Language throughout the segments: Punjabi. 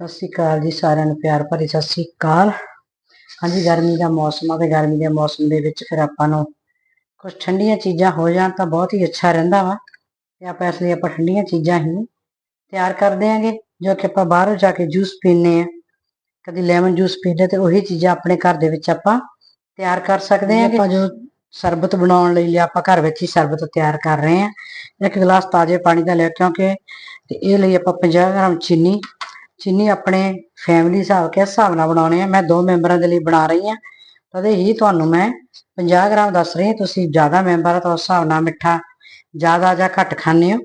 ਸਤਿ ਸ਼੍ਰੀ ਅਕਾਲ ਜੀ ਸਾਰਿਆਂ ਨੂੰ ਪਿਆਰ ਭਰੀ ਸਤਿ ਸ਼੍ਰੀ ਅਕਾਲ। ਹਾਂਜੀ ਗਰਮੀ ਦਾ ਮੌਸਮ ਆ ਤੇ ਗਰਮੀ ਦੇ ਮੌਸਮ ਦੇ ਵਿੱਚ ਫਿਰ ਆਪਾਂ ਨੂੰ ਕੁਝ ਠੰਡੀਆਂ ਚੀਜ਼ਾਂ ਹੋ ਜਾਣ ਤਾਂ ਬਹੁਤ ਹੀ ਅੱਛਾ ਰਹਿੰਦਾ ਵਾ ਤੇ ਆਪਾਂ ਇਸ ਲਈ ਆਪਾਂ ਠੰਡੀਆਂ ਚੀਜ਼ਾਂ ਹੀ ਤਿਆਰ ਕਰਦੇ ਆਂਗੇ ਜੋ ਕਿ ਆਪਾਂ ਬਾਹਰੋਂ ਜਾ ਕੇ ਜੂਸ ਪੀਂਦੇ ਆ ਕਦੀ ਲੈਮਨ ਜੂਸ ਪੀਂਦੇ ਤੇ ਉਹੀ ਚੀਜ਼ਾਂ ਆਪਣੇ ਘਰ ਦੇ ਵਿੱਚ ਆਪਾਂ ਤਿਆਰ ਕਰ ਸਕਦੇ ਆਂਗੇ ਆਪਾਂ ਜੋ ਸ਼ਰਬਤ ਬਣਾਉਣ ਲਈ ਲਿਆ ਆਪਾਂ ਘਰ ਵਿੱਚ ਹੀ ਸ਼ਰਬਤ ਤਿਆਰ ਕਰ ਰਹੇ ਆ ਇੱਕ ਗਲਾਸ ਤਾਜ਼ੇ ਪਾਣੀ ਦਾ ਲਿਆ ਕਿਉਂਕਿ ਤੇ ਇਹ ਲਈ ਆਪਾਂ 50 ਗ੍ਰਾਮ ਚੀਨੀ ਚੀਨੀ ਆਪਣੇ ਫੈਮਿਲੀ ਹਿਸਾਬ ਕੇ ਹਿਸਾਬ ਨਾਲ ਬਣਾਉਣੇ ਆ, ਮੈਂ ਦੋ ਮੈਂਬਰਾਂ ਦੇ ਲਈ ਬਣਾ ਰਹੀ ਆ ਤਦੇ ਹੀ ਤੁਹਾਨੂੰ ਮੈਂ 50 ਗ੍ਰਾਮ ਦੱਸ ਰਹੀ ਤੁਸੀਂ ਜ਼ਿਆਦਾ ਮੈਂਬਰ ਆ ਤਾਂ ਉਸ ਹਿਸਾਬ ਨਾਲ ਮਿੱਠਾ ਜ਼ਿਆਦਾ ਜਾਂ ਘੱਟ ਖਾਂਦੇ ਹੋ।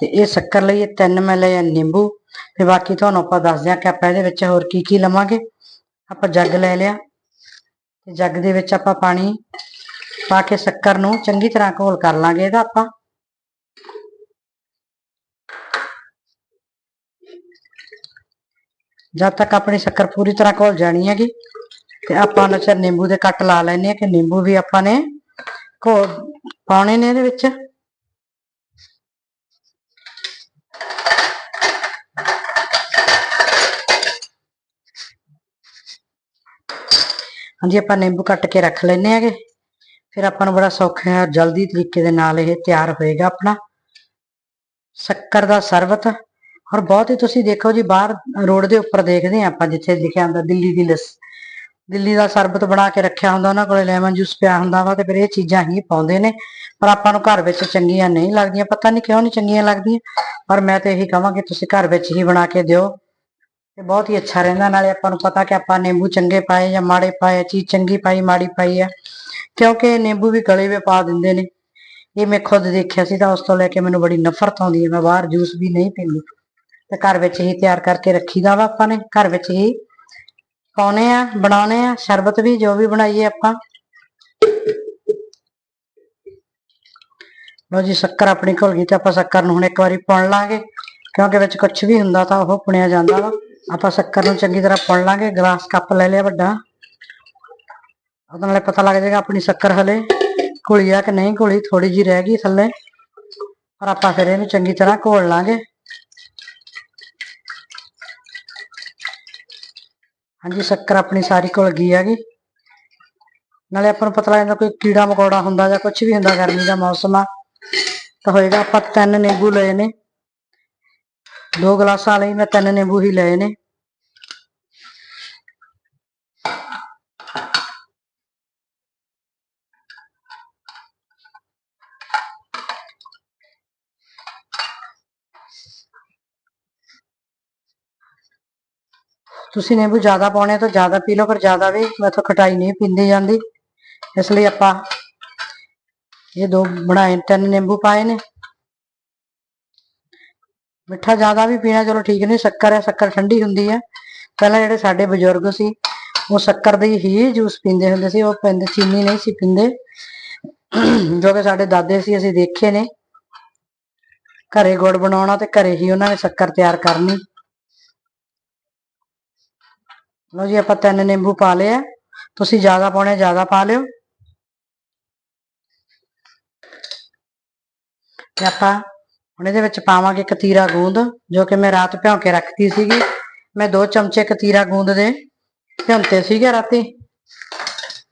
ਤੇ ਇਹ ਸ਼ੱਕਰ ਲਈ 3 ml ਹੈ ਨਿੰਬੂ। ਤੇ ਬਾਕੀ ਤੁਹਾਨੂੰ ਆਪਾਂ ਦੱਸ ਦਿਆਂ ਕਿ ਆਪਾਂ ਇਹਦੇ ਵਿੱਚ ਹੋਰ ਕੀ ਕੀ ਲਵਾਂਗੇ। ਆਪਾਂ ਜੱਗ ਲੈ ਲਿਆ। ਤੇ ਜੱਗ ਦੇ ਵਿੱਚ ਆਪਾਂ ਪਾਣੀ ਪਾ ਕੇ ਸ਼ੱਕਰ ਨੂੰ ਚੰਗੀ ਤਰ੍ਹਾਂ ਘੋਲ ਕਰ ਲਾਂਗੇ ਇਹਦਾ ਆਪਾਂ। ਜਦ ਤੱਕ ਆਪਣੀ ਸ਼ੱਕਰ ਪੂਰੀ ਤਰ੍ਹਾਂ ਘੁਲ ਜਾਣੀ ਹੈਗੀ, ਤੇ ਆਪਾਂ ਉਹਨਾਂ ਚਿਰ ਨਿੰਬੂ ਦੇ ਕੱਟ ਲਾ ਲੈਣੇ ਆ ਕਿ ਨਿੰਬੂ ਵੀ ਆਪਾਂ ਨੇ ਘੋਲ ਪਾਉਣੇ ਨੇ ਇਹਦੇ ਵਿੱਚ। ਹਾਂਜੀ, ਆਪਾਂ ਨਿੰਬੂ ਕੱਟ ਕੇ ਰੱਖ ਲੈਣੇ ਆਗੇ ਫਿਰ ਆਪਾਂ ਨੂੰ ਬੜਾ ਸੌਖਾ ਜਲਦੀ ਤਰੀਕੇ ਦੇ ਨਾਲ ਇਹ ਤਿਆਰ ਹੋਏਗਾ ਆਪਣਾ। ਸ਼ੱਕਰ ਦਾ ਸ਼ਰਬਤ ਔਰ ਬਹੁਤ ਹੀ ਤੁਸੀਂ ਦੇਖੋ ਜੀ, ਬਾਹਰ ਰੋਡ ਦੇ ਉੱਪਰ ਦੇਖਦੇ ਆ ਆਪਾਂ, ਜਿੱਥੇ ਲਿਖਿਆ ਹੁੰਦਾ ਦਿੱਲੀ ਦੀ ਲੱਸ। ਦਿੱਲੀ ਦਾ ਸ਼ਰਬਤ ਬਣਾ ਕੇ ਰੱਖਿਆ ਹੁੰਦਾ, ਉਹਨਾਂ ਕੋਲੇ ਲੈਮਨ ਜੂਸ ਪਿਆ ਹੁੰਦਾ ਵਾ ਤੇ ਫਿਰ ਇਹ ਚੀਜ਼ਾਂ ਹੀ ਪਾਉਂਦੇ ਨੇ। ਪਰ ਆਪਾਂ ਨੂੰ ਘਰ ਵਿੱਚ ਚੰਗੀਆਂ ਨਹੀਂ ਲੱਗਦੀਆਂ, ਪਤਾ ਨਹੀਂ ਕਿਉਂ ਨਹੀਂ ਚੰਗੀਆਂ ਲੱਗਦੀਆਂ। ਪਰ ਮੈਂ ਤਾਂ ਇਹੀ ਕਹਾਂਗੀ ਤੁਸੀਂ ਘਰ ਵਿੱਚ ਹੀ ਬਣਾ ਕੇ ਦਿਓ। ਤੇ ਬਹੁਤ ਹੀ ਅੱਛਾ ਰਹਿੰਦਾ, ਨਾਲੇ ਆਪਾਂ ਨੂੰ ਪਤਾ ਕਿ ਆਪਾਂ ਨਿੰਬੂ ਚੰਗੇ ਪਾਏ ਜਾਂ ਮਾੜੇ ਪਾਏ ਚੀਜ਼ ਚੰਗੀ ਪਾਈ, ਮਾੜੀ ਪਾਈ ਹੈ ਕਿਉਂਕਿ ਨਿੰਬੂ ਵੀ ਗਲੇ ਵਿੱਚ ਪਾ ਦਿੰਦੇ ਨੇ। ਇਹ ਮੈਂ ਖੁਦ ਦੇਖਿਆ ਸੀ ਤਾਂ ਉਸ ਤੋਂ ਲੈ ਕੇ ਮੈਨੂੰ ਬੜੀ ਨਫ਼ਰਤ ਆਉਂਦੀ ਹੈ, ਮੈਂ ਬਾਹਰ ਜੂਸ ਵੀ ਨਹੀਂ ਪੀਂਦੀ। ਤੇ ਘਰ ਵਿੱਚ ਹੀ ਤਿਆਰ ਕਰਕੇ ਰੱਖੀਦਾ ਵਾ ਆਪਾਂ ਨੇ, ਘਰ ਵਿੱਚ ਹੀ ਪਾਉਨੇ ਆ, ਬਣਾਉਨੇ ਆ, ਸ਼ਰਬਤ ਵੀ, ਜੋ ਵੀ ਬਣਾਈਏ ਆਪਾਂ। ਲੋ ਜੀ, ਸ਼ੱਕਰ ਆਪਣੀ ਘੁਲ ਗਈ ਤੇ ਆਪਾਂ ਸ਼ੱਕਰ ਨੂੰ ਹੁਣ ਇੱਕ ਵਾਰੀ ਪੁਣ ਲਾਂਗੇ। ਕਿਉਂਕਿ ਵਿੱਚ ਕੁਝ ਵੀ ਹੁੰਦਾ ਤਾਂ ਉਹ ਪੁਣਿਆ ਜਾਂਦਾ ਵਾ। ਆਪਾਂ ਸ਼ੱਕਰ ਨੂੰ ਚੰਗੀ ਤਰ੍ਹਾਂ ਪੁਣ ਲਾਂਗੇ, ਗਲਾਸ ਕੱਪ ਲੈ ਲਿਆ ਵੱਡਾ। ਉਹਦੇ ਨਾਲੇ ਪਤਾ ਲੱਗ ਜਾਏਗਾ ਆਪਣੀ ਸ਼ੱਕਰ ਹਲੇ ਘੁਲੀ ਆ ਕਿ ਨਹੀਂ ਘੁਲੀ ਥੋੜੀ ਜੀ ਰਹਿ ਗਈ ਥੱਲੇ। ਪਰ ਆਪਾਂ ਫਿਰ ਇਹਨੂੰ ਚੰਗੀ ਤਰ੍ਹਾਂ ਘੋਲ ਲਾਂਗੇ। ਹਾਂਜੀ, ਸ਼ੱਕਰ ਆਪਣੀ ਸਾਰੀ ਕੋਲ ਗਈ ਹੈਗੀ। ਨਾਲੇ ਆਪਾਂ ਨੂੰ ਪਤਾ ਲੱਗ ਜਾਂਦਾ ਕੋਈ ਕੀੜਾ ਮਕੌੜਾ ਹੁੰਦਾ ਜਾਂ ਕੁਝ ਵੀ ਹੁੰਦਾ ਗਰਮੀ ਦਾ ਮੌਸਮ ਆ, ਤਾਂ ਹੋਏਗਾ ਆਪਾਂ ਤਿੰਨ ਨਿੰਬੂ ਲਏ ਨੇ। ਦੋ ਗਲਾਸਾਂ ਲਈ ਮੈਂ ਤਿੰਨ ਨਿੰਬੂ ਹੀ ਲਏ ਨੇ। ਤੁਸੀਂ ਨਿੰਬੂ ਜ਼ਿਆਦਾ ਪਾਉਣੇ ਤਾਂ ਜ਼ਿਆਦਾ ਪੀ ਲਓ, ਪਰ ਜ਼ਿਆਦਾ ਵੀ ਮੈਥੋਂ ਖਟਾਈ ਨਹੀਂ ਪੀਂਦੀ ਜਾਂਦੀ। ਇਸ ਲਈ ਆਪਾਂ ਇਹ ਦੋ ਬਣਾਏ, ਤਿੰਨ ਨਿੰਬੂ ਪਾਏ ਨੇ। ਮਿੱਠਾ ਜ਼ਿਆਦਾ ਵੀ ਪੀਣਾ, ਚਲੋ ਠੀਕ ਨਹੀਂ, ਸ਼ੱਕਰ ਹੈ, ਸ਼ੱਕਰ ਠੰਡੀ ਹੁੰਦੀ ਹੈ। ਪਹਿਲਾਂ ਜਿਹੜੇ ਸਾਡੇ ਬਜ਼ੁਰਗ ਸੀ, ਉਹ ਸ਼ੱਕਰ ਦੇ ਹੀ ਜੂਸ ਪੀਂਦੇ ਹੁੰਦੇ ਸੀ, ਉਹ ਪੈਂਦੇ ਚੀਨੀ ਨਹੀਂ ਸੀ ਪੀਂਦੇ। ਜੋ ਕਿ ਸਾਡੇ ਦਾਦੇ ਸੀ, ਅਸੀਂ ਦੇਖੇ ਨੇ। ਘਰੇ ਗੁੜ ਬਣਾਉਣਾ ਤੇ ਘਰੇ ਹੀ ਉਹਨਾਂ ਨੇ ਸ਼ੱਕਰ ਤਿਆਰ ਕਰਨੀ। ਲਓ ਜੀ, ਆਪਾਂ ਤਿੰਨ ਨਿੰਬੂ ਪਾ ਲਏ ਆ। ਤੁਸੀਂ ਜ਼ਿਆਦਾ ਪਾਉਣੇ, ਜ਼ਿਆਦਾ ਪਾ ਲਿਓ। ਤੇ ਆਪਾਂ ਹੁਣ ਇਹਦੇ ਵਿੱਚ ਪਾਵਾਂਗੇ ਕਤੀਰਾ ਗੂੰਦ, ਜੋ ਕਿ ਮੈਂ ਰਾਤ ਭਿਉਂ ਕੇ ਰੱਖਤੀ ਸੀਗੀ। ਮੈਂ ਦੋ ਚਮਚੇ ਕਤੀਰਾ ਗੂੰਦ ਦੇ ਭਿਉਂਤੇ ਸੀਗੇ ਰਾਤੀ।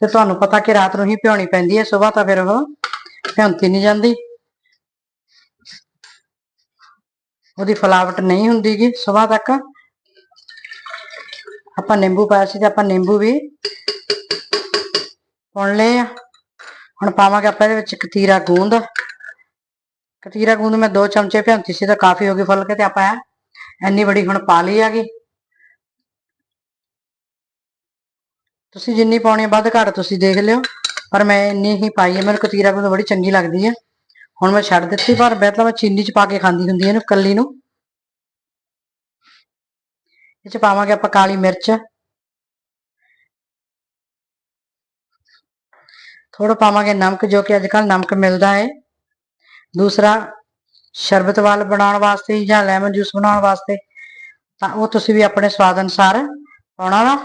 ਤੇ ਤੁਹਾਨੂੰ ਪਤਾ ਕਿ ਰਾਤ ਨੂੰ ਹੀ ਭਿਉਣੀ ਪੈਂਦੀ ਹੈ ਸਵੇਰ ਤਾਂ ਫਿਰ ਉਹ ਭਿਉਂਤੀ ਨਹੀਂ ਜਾਂਦੀ। ਉਹਦੀ ਫਲਾਵਟ ਨਹੀਂ ਹੁੰਦੀਗੀ ਸਵੇਰ ਤੱਕ। ਆਪਾਂ ਨਿੰਬੂ ਪਾਇਆ ਸੀ ਤੇ ਆਪਾਂ ਨਿੰਬੂ ਵੀ ਪੁਣ ਲਏ ਆ। ਹੁਣ ਪਾਵਾਂਗੇ ਆਪਾਂ ਇਹਦੇ ਵਿੱਚ ਕਤੀਰਾ ਗੂੰਦ। ਕਤੀਰਾ ਗੂੰਦ ਮੈਂ ਦੋ ਚਮਚੇ ਭਿਉਂਤੀ ਸੀ ਤਾਂ ਕਾਫੀ ਹੋ ਗਈ ਫੁੱਲ ਕੇ ਤੇ ਆਪਾਂ ਇੰਨੀ ਬੜੀ ਹੁਣ ਪਾ ਲਈ ਹੈਗੀ। ਤੁਸੀਂ ਜਿੰਨੀ ਪਾਉਣੀ ਵੱਧ ਘੱਟ ਤੁਸੀਂ ਦੇਖ ਲਿਓ, ਪਰ ਮੈਂ ਇੰਨੀ ਹੀ ਪਾਈ ਹੈ ਮੈਨੂੰ ਕਤੀਰਾ ਗੂੰਦ ਬੜੀ ਚੰਗੀ ਲੱਗਦੀ ਹੈ ਹੁਣ ਮੈਂ ਛੱਡ ਦਿੱਤੀ, ਪਰ ਪਹਿਲਾਂ ਮੈਂ ਚੀਨੀ ਚ ਪਾ ਕੇ ਖਾਂਦੀ ਹੁੰਦੀ ਇਹਨੂੰ, ਕੱਲੀ ਨੂੰ। ਇਹ ਚ ਪਾਵਾਂਗੇ ਆਪਾਂ ਕਾਲੀ ਮਿਰਚ ਥੋੜਾ ਪਾਵਾਂਗੇ ਨਮਕ ਜੋ ਕਿ ਅੱਜ ਕੱਲ ਨਮਕ ਮਿਲਦਾ ਹੈ ਦੂਸਰਾ ਸ਼ਰਬਤ ਵਾਲ ਬਣਾਉਣ ਵਾਸਤੇ ਜਾਂ ਲੈਮਨ ਜੂਸ ਬਣਾਉਣ ਵਾਸਤੇ ਤਾਂ ਉਹ ਤੁਸੀਂ ਵੀ ਆਪਣੇ ਸਵਾਦ ਅਨੁਸਾਰ ਪਾਉਣਾ ਵਾ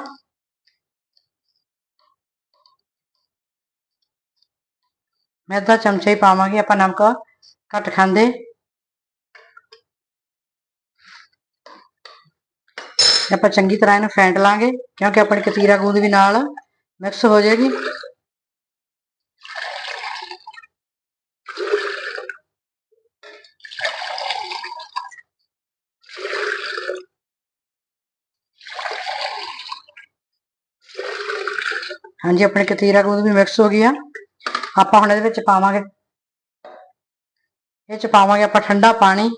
ਮੈਂ ਅੱਧਾ ਚਮਚਾ ਹੀ ਪਾਵਾਂਗੀ ਆਪਾਂ ਨਮਕ ਘੱਟ ਖਾਂਦੇ ਤੇ ਆਪਾਂ ਚੰਗੀ ਤਰ੍ਹਾਂ ਇਹਨੂੰ ਫੈਂਟ ਲਾਂਗੇ, ਕਿਉਂਕਿ ਆਪਣੀ ਕਤੀਰਾ ਗੂੰਦ ਵੀ ਨਾਲ ਮਿਕਸ ਹੋ ਜਾਏਗੀ। ਹਾਂਜੀ, ਆਪਣੀ ਕਤੀਰਾ ਗੂੰਦ ਵੀ ਮਿਕਸ ਹੋ ਗਈ ਆ ਆਪਾਂ ਹੁਣ ਇਹਦੇ ਵਿੱਚ ਪਾਵਾਂਗੇ, ਇਹ ਚ ਪਾਵਾਂਗੇ ਆਪਾਂ ਠੰਡਾ ਪਾਣੀ।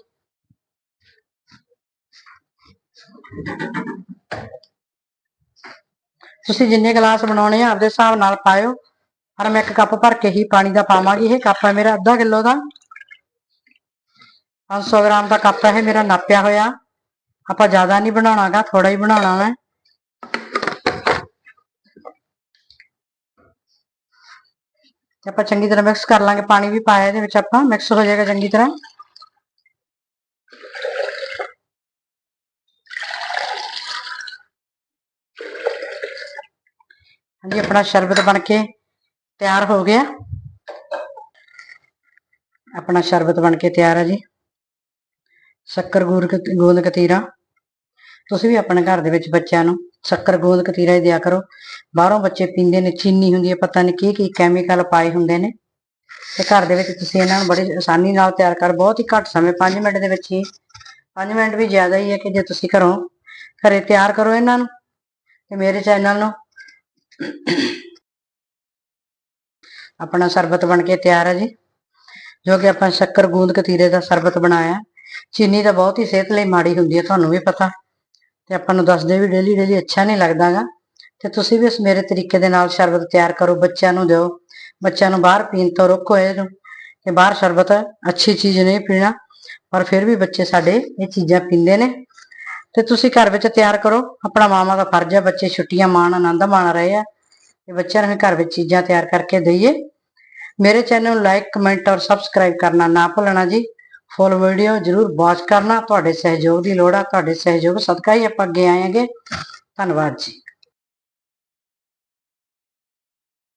ਤੁਸੀਂ ਜਿੰਨੇ ਗਲਾਸ ਬਣਾਉਣੇ ਆ, ਆਪਦੇ ਹਿਸਾਬ ਨਾਲ ਪਾਇਓ। ਪਰ ਮੈਂ ਇੱਕ ਕੱਪ ਭਰ ਕੇ ਹੀ ਪਾਣੀ ਦਾ ਪਾਵਾਂਗੀ ਇਹ ਕੱਪ ਹੈ ਮੇਰਾ ਅੱਧਾ ਕਿਲੋ ਦਾ। 500 ਗ੍ਰਾਮ ਦਾ ਕੱਪ ਹੈ ਇਹ, ਮੇਰਾ ਨਾਪਿਆ ਹੋਇਆ। ਆਪਾਂ ਜ਼ਿਆਦਾ ਨਹੀਂ ਬਣਾਉਣਾਗਾ ਥੋੜਾ ਹੀ ਬਣਾਉਣਾ ਹੈ ਤੇ ਆਪਾਂ ਚੰਗੀ ਤਰ੍ਹਾਂ ਮਿਕਸ ਕਰ ਲਾਂਗੇ। ਪਾਣੀ ਵੀ ਪਾਇਆ ਇਹਦੇ ਵਿੱਚ ਆਪਾਂ। ਮਿਕਸ ਹੋ ਜਾਏਗਾ ਚੰਗੀ ਤਰ੍ਹਾਂ। ਹਾਂਜੀ, ਆਪਣਾ ਸ਼ਰਬਤ ਬਣ ਕੇ ਤਿਆਰ ਹੋ ਗਿਆ। ਆਪਣਾ ਸ਼ਰਬਤ ਬਣ ਕੇ ਤਿਆਰ ਹੈ ਜੀ। ਸ਼ੱਕਰ ਗੂਰ ਕਤ- ਗੋਂਦ ਕਤੀਰਾ। ਤੁਸੀਂ ਵੀ ਆਪਣੇ ਘਰ ਦੇ ਵਿੱਚ ਬੱਚਿਆਂ ਨੂੰ ਸ਼ੱਕਰ ਗੋਂਦ ਕਤੀਰਾ ਹੀ ਦਿਆ ਕਰੋ। ਬਾਹਰੋਂ ਬੱਚੇ ਪੀਂਦੇ ਨੇ, ਚੀਨੀ ਹੁੰਦੀ ਹੈ ਪਤਾ ਨਹੀਂ ਕੀ ਕੀ ਕੈਮੀਕਲ ਪਾਏ ਹੁੰਦੇ ਨੇ। ਤੇ ਘਰ ਦੇ ਵਿੱਚ ਤੁਸੀਂ ਇਹਨਾਂ ਨੂੰ ਬੜੀ ਆਸਾਨੀ ਨਾਲ ਤਿਆਰ ਕਰ, ਬਹੁਤ ਹੀ ਘੱਟ ਸਮੇਂ 5 ਮਿੰਟ ਦੇ ਵਿੱਚ ਹੀ। 5 ਮਿੰਟ ਵੀ ਜ਼ਿਆਦਾ ਹੀ ਹੈ ਕਿ ਜੇ ਤੁਸੀਂ ਘਰੋਂ, ਘਰੇ ਤਿਆਰ ਕਰੋ ਇਹਨਾਂ ਨੂੰ। ਤੇ ਮੇਰੇ ਚੈਨਲ ਨੂੰ ਆਪਣਾ ਸ਼ਰਬਤ ਬਣ ਕੇ ਤਿਆਰ ਹੈ ਜੀ। ਜੋ ਕਿ ਆਪਾਂ ਸ਼ੱਕਰ, ਗੂੰਦ, ਕਤੀਰੇ ਦਾ ਸ਼ਰਬਤ ਬਣਾਇਆ। ਚੀਨੀ ਤਾਂ ਬਹੁਤ ਹੀ ਸਿਹਤ ਲਈ ਮਾੜੀ ਹੁੰਦੀ ਹੈ ਤੁਹਾਨੂੰ ਵੀ ਪਤਾ। ਤੇ ਆਪਾਂ ਨੂੰ ਦੱਸਦੇ ਵੀ ਡੇਲੀ ਡੇਲੀ ਅੱਛਾ ਨਹੀਂ ਲੱਗਦਾਗਾ। ਤੇ ਤੁਸੀਂ ਵੀ ਇਸ ਮੇਰੇ ਤਰੀਕੇ ਦੇ ਨਾਲ ਸ਼ਰਬਤ ਤਿਆਰ ਕਰੋ, ਬੱਚਿਆਂ ਨੂੰ ਦਿਓ। ਬੱਚਿਆਂ ਨੂੰ ਬਾਹਰ ਪੀਣ ਤੋਂ ਰੋਕੋ ਇਹਨੂੰ ਕਿ ਬਾਹਰ ਸ਼ਰਬਤ ਅੱਛੀ ਚੀਜ਼ ਨਹੀਂ ਪੀਣਾ। ਪਰ ਫਿਰ ਵੀ ਬੱਚੇ ਸਾਡੇ ਇਹ ਚੀਜ਼ਾਂ ਪੀਂਦੇ ਨੇ। ਤੇ ਤੁਸੀਂ ਘਰ ਵਿੱਚ ਤਿਆਰ ਕਰੋ। ਆਪਣਾ ਮਾਮਾ ਦਾ ਫਰਜ਼ ਹੈ, ਬੱਚੇ ਛੁੱਟੀਆਂ ਮਾਣ, ਆਨੰਦ ਮਾਣ ਰਹੇ ਆ। ਤੇ ਬੱਚਿਆਂ ਨੂੰ ਵੀ ਘਰ ਵਿੱਚ ਚੀਜ਼ਾਂ ਤਿਆਰ ਕਰਕੇ ਦਈਏ। ਮੇਰੇ ਚੈਨਲ ਨੂੰ ਲਾਈਕ ਕਮੈਂਟ ਔਰ ਸਬਸਕ੍ਰਾਈਬ ਕਰਨਾ ਨਾ ਭੁੱਲਣਾ ਜੀ। ਫੁੱਲ ਵੀਡੀਓ ਜਰੂਰ ਵਾਚ ਕਰਨਾ। ਤੁਹਾਡੇ ਸਹਿਯੋਗ ਦੀ ਲੋੜ ਆ, ਤੁਹਾਡੇ ਸਹਿਯੋਗ ਸਦਕਾ ਹੀ ਆਪਾਂ ਅੱਗੇ ਆਏਗੇ। ਧੰਨਵਾਦ ਜੀ।